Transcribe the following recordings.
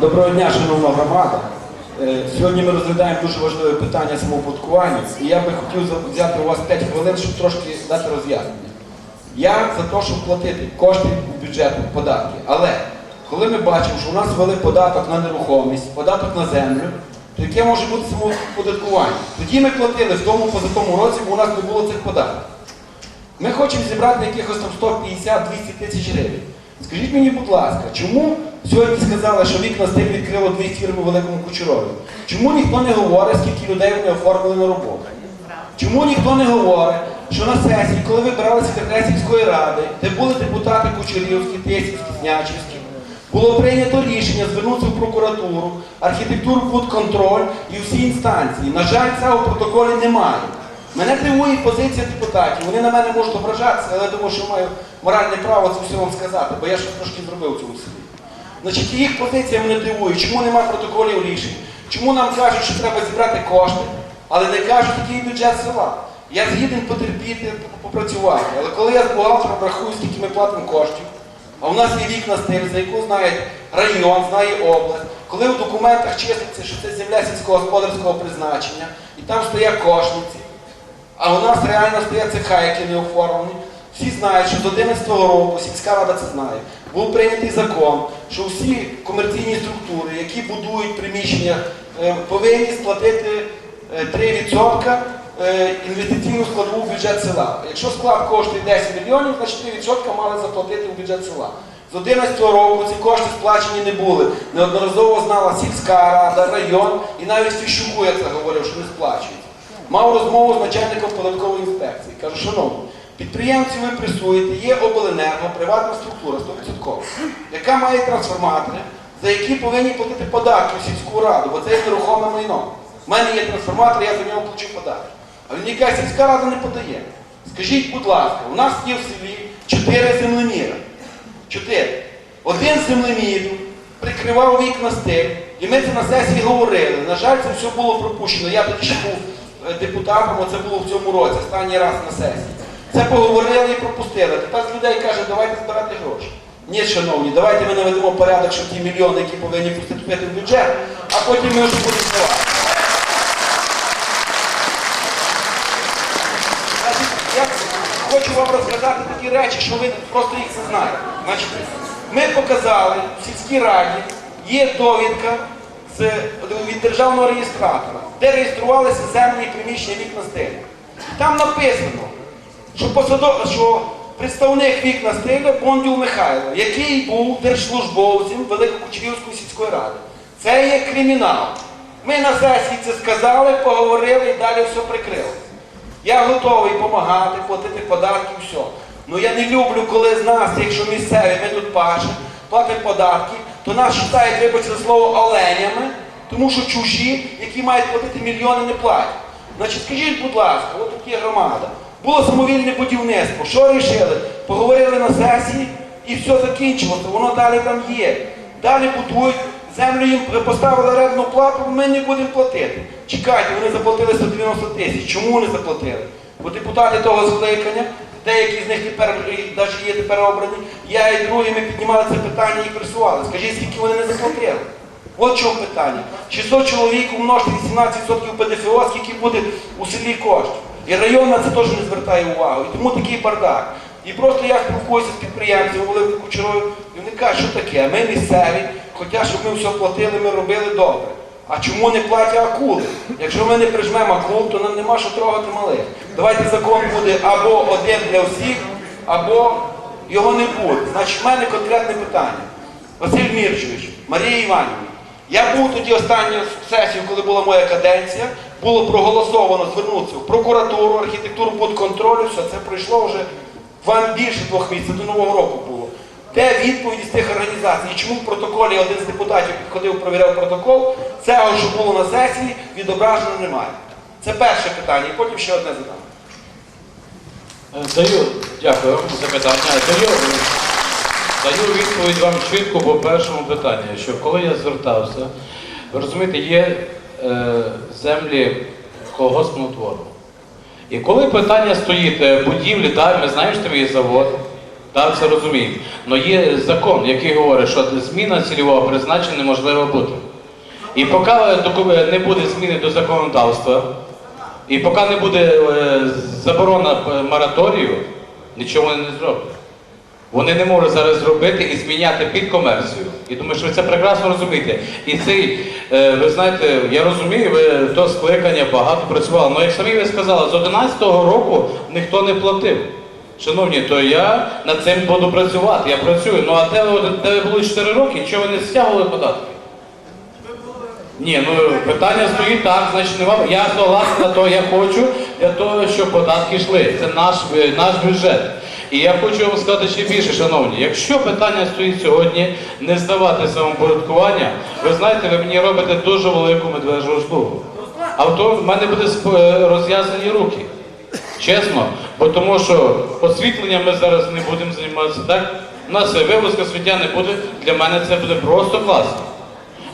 Доброго дня, шановна громада. Е, Сьогодні ми розглядаємо дуже важливе питання самоподаткування, і я би хотів взяти у вас 5 хвилин, щоб трошки дати роз'яснення. Я за те, щоб платити кошти у бюджет, податки. Але коли ми бачимо, що у нас ввели податок на нерухомість, податок на землю, то яке може бути самоподаткування? Тоді ми платили в тому позатому році, бо у нас не було цих податків. Ми хочемо зібрати якихось там 150-200 тисяч гривень. Скажіть мені, будь ласка, чому сьогодні сказали, що вікна стиль відкрило дві фірми в Великому Кучерові? Чому ніхто не говорить, скільки людей вони оформили на роботу? Чому ніхто не говорить, що на сесії, коли вибирали секретаря сільської ради, де були депутати Кучерівські, Тисівські, Снячівські, було прийнято рішення звернутися в прокуратуру, архітектуру під контроль і всі інстанції. На жаль, цього в протоколі немає. Мене дивує позиція депутатів. Вони на мене можуть ображатися, але я думаю, що маю моральне право це все вам сказати, бо я щось трошки зробив у цьому селі. Значить, їх позиція мене дивує, чому немає протоколів рішень, чому нам кажуть, що треба зібрати кошти, але не кажуть, який бюджет села. Я згіден потерпіти, попрацювати. Але коли я з бухгалтером рахую, скільки ми платимо коштів, а у нас є вікна стиль, за яку знає район, знає область, коли у документах числиться, що це земля сільськогосподарського призначення, і там стоять кошниці, а у нас реально стоять цеха, які не оформлені. Всі знають, що з 11 року, сільська рада це знає, був прийнятий закон, що всі комерційні структури, які будують приміщення, е, повинні сплатити е, 3% е, інвестиційну складову в бюджет села. Якщо склад коштує 10 мільйонів, значить 3% мали заплатити в бюджет села. З 11 року ці кошти сплачені не були. Неодноразово знала сільська рада, район, і навіть Фіщуку я це говорив, що не сплачують. Мав розмову з начальником податкової інспекції. Кажу, шановні, підприємці ви пресуєте, є обленерго, приватна структура 100%, яка має трансформатори, за які повинні платити податки в сільську раду, бо це є нерухоме майно. У мене є трансформатор, я за нього плачу податки. А він яка сільська рада не подає. Скажіть, будь ласка, у нас є в селі чотири землеміра. Чотири. Один з землемірів прикривав вікна стиль, і ми це на сесії говорили. На жаль, це все було пропущено. Я тоді ще був е, депутатом, оце було в цьому році, останній раз на сесії. Це поговорили і пропустили. Тепер з людей каже, давайте збирати гроші. Ні, шановні, давайте ми наведемо порядок, що ті мільйони, які повинні поступити в бюджет, а потім ми вже будемо давати. Я хочу вам розказати такі речі, що ви просто їх не знаєте. Значить, ми показали в сільській раді, є довідка з, від державного реєстратора, де реєструвалися землі і приміщення вікна стилю. Там написано, що, посадо, що представник вікна стилю Бондюл Михайло, який був держслужбовцем Великокучерівської сільської ради. Це є кримінал. Ми на сесії це сказали, поговорили і далі все прикрили. Я готовий допомагати, платити податки, все. Ну я не люблю, коли з нас, якщо місцеві, ми тут пашемо, платимо податки, то нас вважають, вибачте слово, оленями, тому що чужі, які мають платити мільйони, не платять. Значить, скажіть, будь ласка, от тут є громада. Було самовільне будівництво. Що рішили? Поговорили на сесії і все закінчилося. Воно далі там є. Далі будують, землю їм поставили орендну плату, ми не будемо платити. Чекайте, вони заплатили 190 тисяч. Чому вони заплатили? Бо депутати того скликання, деякі з них тепер навіть є тепер обрані, я і другі ми піднімали це питання і пресували. Скажіть, скільки вони не заплатили? От чому питання. 600 чоловік умножити 18% ПДФО, скільки буде у селі коштів. І район на це теж не звертає увагу. І тому такий бардак. І просто я спілкуюся з підприємцями Великою Кучерою, і вони кажуть, що таке, ми місцеві, хоча щоб ми все платили, ми робили добре. А чому не платять акули? Якщо ми не прижмемо акул, то нам нема що трогати малих. Давайте закон буде або один для всіх, або його не буде. Значить, в мене конкретне питання. Василь Мірчович, Марія Іванівна, я був тоді останню сесію, коли була моя каденція, було проголосовано звернутися в прокуратуру, архітектуру під контролю, все це пройшло вже вам більше двох місяців, до Нового року було. Де відповіді з тих організацій? І чому в протоколі один з депутатів підходив, провіряв протокол, цього, що було на сесії, відображено немає. Це перше питання, і потім ще одне задам. Е, Даю, дякую вам за питання. Даю, даю відповідь вам чітко по першому питанню, що коли я звертався, ви розумієте, є землі колгоспного твору. І коли питання стоїть е, будівлі, да, ми знаємо, що там є завод, Так, це розуміємо. Але є закон, який говорить, що зміна цільового призначення неможлива бути. І поки не буде зміни до законодавства, і поки не буде е, заборона е, мораторію, нічого не зроблять. Вони не можуть зараз зробити і зміняти під комерцію. І думаю, що ви це прекрасно розумієте. І цей, е, ви знаєте, я розумію, ви до скликання багато працювали. Але як самі ви сказали, з 11-го року ніхто не платив. Шановні, то я над цим буду працювати, я працюю. Ну а де ви, де ви були 4 роки, чого ви не стягували податки? Ні, ну питання стоїть так, значить нема. Я согласен на то, я хочу для того, щоб податки йшли. Це наш, е, наш бюджет. І я хочу вам сказати ще більше, шановні, якщо питання стоїть сьогодні не здавати самопорядкування, ви знаєте, ви мені робите дуже велику медвежу услугу. А в тому в мене буде е, розв'язані руки. Чесно, бо тому що освітленням ми зараз не будемо займатися, так? У нас вивозка сміття не буде, для мене це буде просто класно.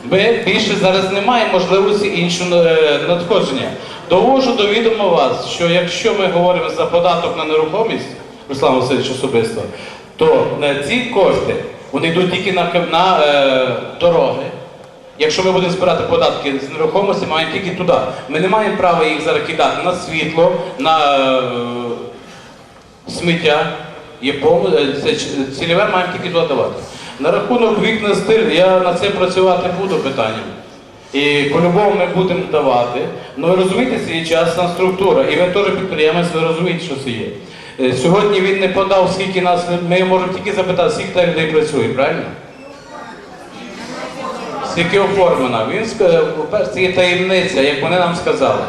Ми більше зараз не маємо можливості іншого е, надходження. Довожу до відома вас, що якщо ми говоримо за податок на нерухомість, Руслан Васильович особисто, то ці кошти вони йдуть тільки на, на е, дороги. Якщо ми будемо збирати податки з нерухомості, маємо тільки туди. Ми не маємо права їх зараз кидати на світло, на е, сміття. Є повне, е, це цільове маємо тільки туди давати. На рахунок вікна стиль, я над цим працювати буду питанням. І по-любому ми будемо давати. Ну ви розумієте, це є частна структура, і ви теж підприємець, ви розумієте, що це є. Е, Сьогодні він не подав, скільки нас, ми можемо тільки запитати, скільки людей працює, правильно? Скільки оформлено. Він це є таємниця, як вони нам сказали.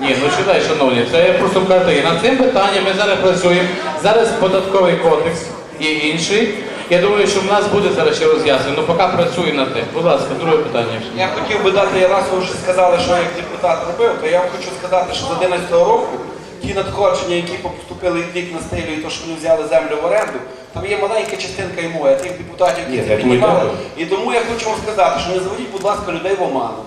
Ні, ну читай, шановні, це я просто таке. над цим питанням ми зараз працюємо. Зараз податковий кодекс і інший. Я думаю, що в нас буде зараз ще роз'яснення, ну поки працюємо над тим. Будь ласка, друге питання. Я хотів би дати, раз ви вже сказали, що як депутат робив, то я вам хочу сказати, що з 11 року ті надходження, які поступили від вікна стилю і то, що вони взяли землю в оренду, там є маленька частинка і моя, тих депутатів, які це піднімали. І тому я хочу вам сказати, що не заводіть, будь ласка, людей в оману.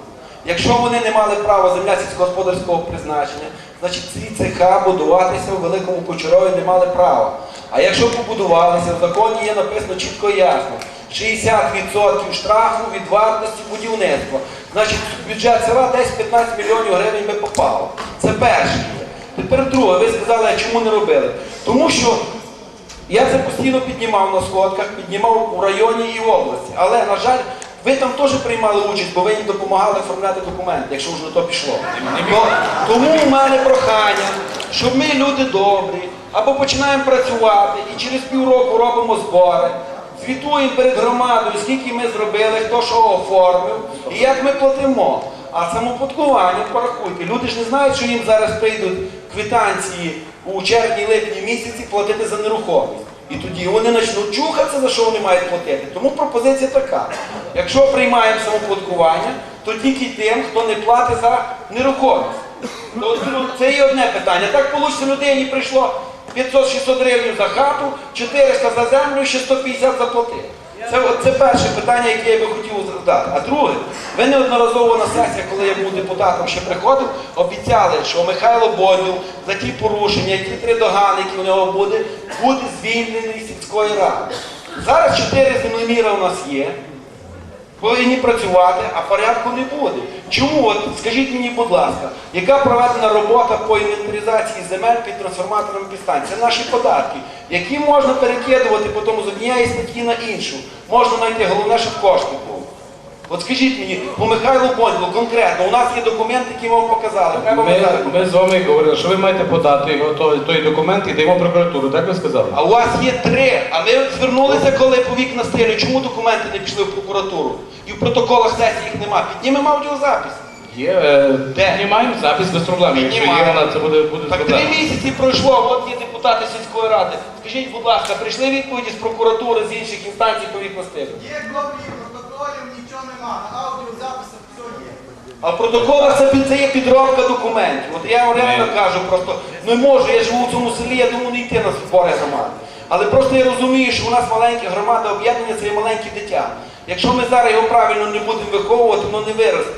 Якщо вони не мали права земля сільськогосподарського призначення, значить ці цеха будуватися у великому Кучерові не мали права. А якщо побудувалися, в законі є написано чітко і ясно. 60% штрафу від вартості будівництва. Значить, в бюджет села десь 15 мільйонів гривень би попало. Це перше. Тепер друге, ви сказали, а чому не робили? Тому що я це постійно піднімав на сходках, піднімав у районі і в області. Але, на жаль, ви там теж приймали участь, бо ви їм допомагали оформляти документи, якщо вже на то пішло. То- тому в мене прохання, щоб ми люди добрі, або починаємо працювати і через півроку робимо збори. Звітуємо перед громадою, скільки ми зробили, хто що оформив і як ми платимо. А самопоткування порахуйте. Люди ж не знають, що їм зараз прийдуть квитанції у червні-липні місяці платити за нерухомість. І тоді вони почнуть чухатися, за що вони мають платити. Тому пропозиція така. Якщо приймаємо самопоткування, то тільки тим, хто не платить за нерухомість. То, це є одне питання. Так вийшло, людині прийшло 500-600 гривень за хату, 400 за землю, ще 150 заплатив. Це, це перше питання, яке я би хотів задати. А друге, ви неодноразово на сесіях, коли я був депутатом, ще приходив, обіцяли, що Михайло Боділ за ті порушення, ті три догани, які у нього буде, буде звільнений сільської ради. Зараз чотири землеміра у нас є повинні працювати, а порядку не буде. Чому? От скажіть мені, будь ласка, яка проведена робота по інвентаризації земель під трансформаторами підстань? Це наші податки, які можна перекидувати потім з однієї статті на іншу. Можна знайти головне, щоб кошти. От скажіть мені, по Михайлу Бонділу конкретно, у нас є документи, які вам показали. Треба Ми, ми з вами говорили, що ви маєте подати його, той, той документ і даємо прокуратуру, так ви сказали? А у вас є три. А ми звернулися, коли по вікна стилю. Чому документи не пішли в прокуратуру? І в протоколах сесії їх нема. Піднімемо аудіозапис. Є, е, Де? знімаємо запис без проблем. Якщо є Піднімаємо. вона, це буде, буде Так проблема. три місяці пройшло, от є депутати сільської ради. Скажіть, будь ласка, прийшли відповіді з прокуратури, з інших інстанцій по вікна стилю? Є нічого нема. На аудіозаписах все є. А в протоколах це, під- це є підробка документів. От я вам реально кажу, просто не можу, я живу в цьому селі, я думаю, не йти на збори громади. Але просто я розумію, що у нас маленька громада об'єднання це є маленьке дитя. Якщо ми зараз його правильно не будемо виховувати, воно не виросте.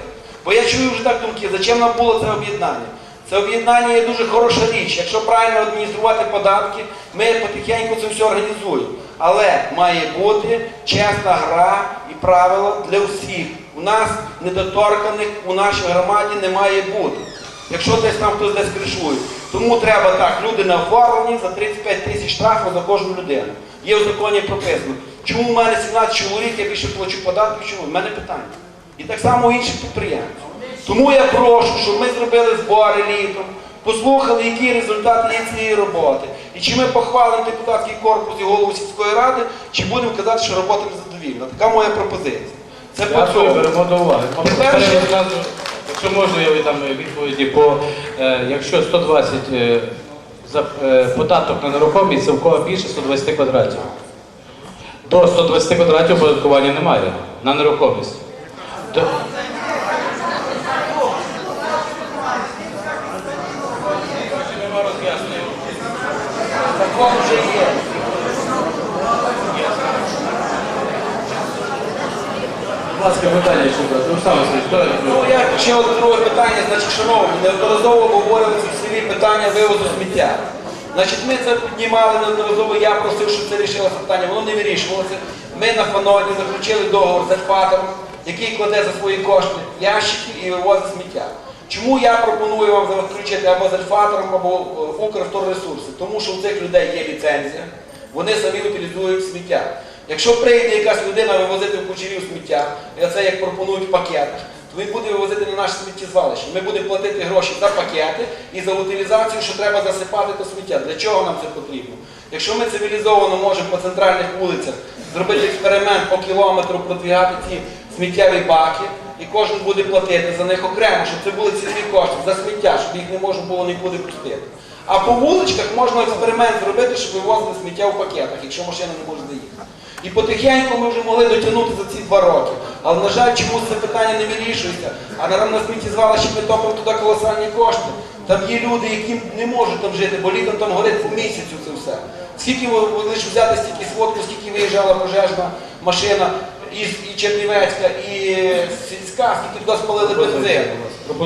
Бо я чую вже так думки, зачем нам було це об'єднання? Це об'єднання є дуже хороша річ. Якщо правильно адмініструвати податки, ми потихеньку це все організуємо. Але має бути чесна гра і правила для всіх. У нас недоторканих у нашій громаді не має бути. Якщо десь там хтось десь кришує. Тому треба так, люди на оформленні за 35 тисяч штрафу за кожну людину. Є в законі прописано. Чому в мене 17 чоловік, я більше плачу податків, чому? В мене питання. І так само інших підприємців. Тому я прошу, щоб ми зробили збори літом, послухали, які результати є цієї роботи. І чи ми похвалимо депутатський корпус і голову сільської ради, чи будемо казати, що робота незадовільна. Така моя пропозиція. Це по цьому. беремо до уваги. Тепер Тепер ще- Якщо можна, я віддам відповіді, бо е, якщо 120 е, за е, податок на нерухомість, це в кого більше 120 квадратів. До 120 квадратів оподаткування немає на нерухомість. До- Закон вже є. Будь ласка, питання ще. Руслан Васильович. Ну, я ще одне друге питання, значить, шановні, неодноразово обговорювалися в селі питання вивозу сміття. Значить, ми це піднімали неодноразово, я просив, щоб це рішилося питання, воно не вирішувалося. Ми на фаноні заключили договор з Альфатором, який кладе за свої кошти ящики і вивозить сміття. Чому я пропоную вам заключити або з Альфатором, або е, Укрвторресурси? Тому що у цих людей є ліцензія, вони самі утилізують сміття. Якщо прийде якась людина вивозити в кучерів сміття, і це як пропонують в пакетах, то він буде вивозити на наше сміттєзвалище. Ми будемо платити гроші за пакети і за утилізацію, що треба засипати то сміття. Для чого нам це потрібно? Якщо ми цивілізовано можемо по центральних вулицях зробити експеримент по кілометру, продвігати ці сміттєві баки, і кожен буде платити за них окремо, щоб це були цільові кошти за сміття, щоб їх не можна було нікуди пустити. А по вуличках можна експеримент зробити, щоб вивозили сміття в пакетах, якщо машина не може заїхати. І потихеньку ми вже могли дотягнути за ці два роки. Але, на жаль, чомусь це питання не вирішується. А на на сміттєзвалищі ми топимо туди колосальні кошти. Там є люди, які не можуть там жити, бо літом там горить по місяцю це все. Скільки лише взяти стільки сводку, скільки виїжджала пожежна машина із і Чернівецька, і сільська, скільки туди спалили бензин.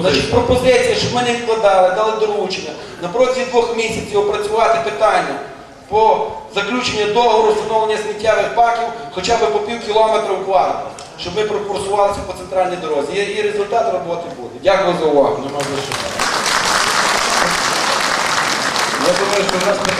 Значить, пропозиція, щоб ми не вкладали, дали доручення на протязі двох місяців опрацювати питання по заключенню договору встановлення сміттєвих баків хоча б по пів кілометра в квартал, щоб ми просувалися по центральній дорозі. І, і результат роботи буде. Дякую за увагу. Я думаю, що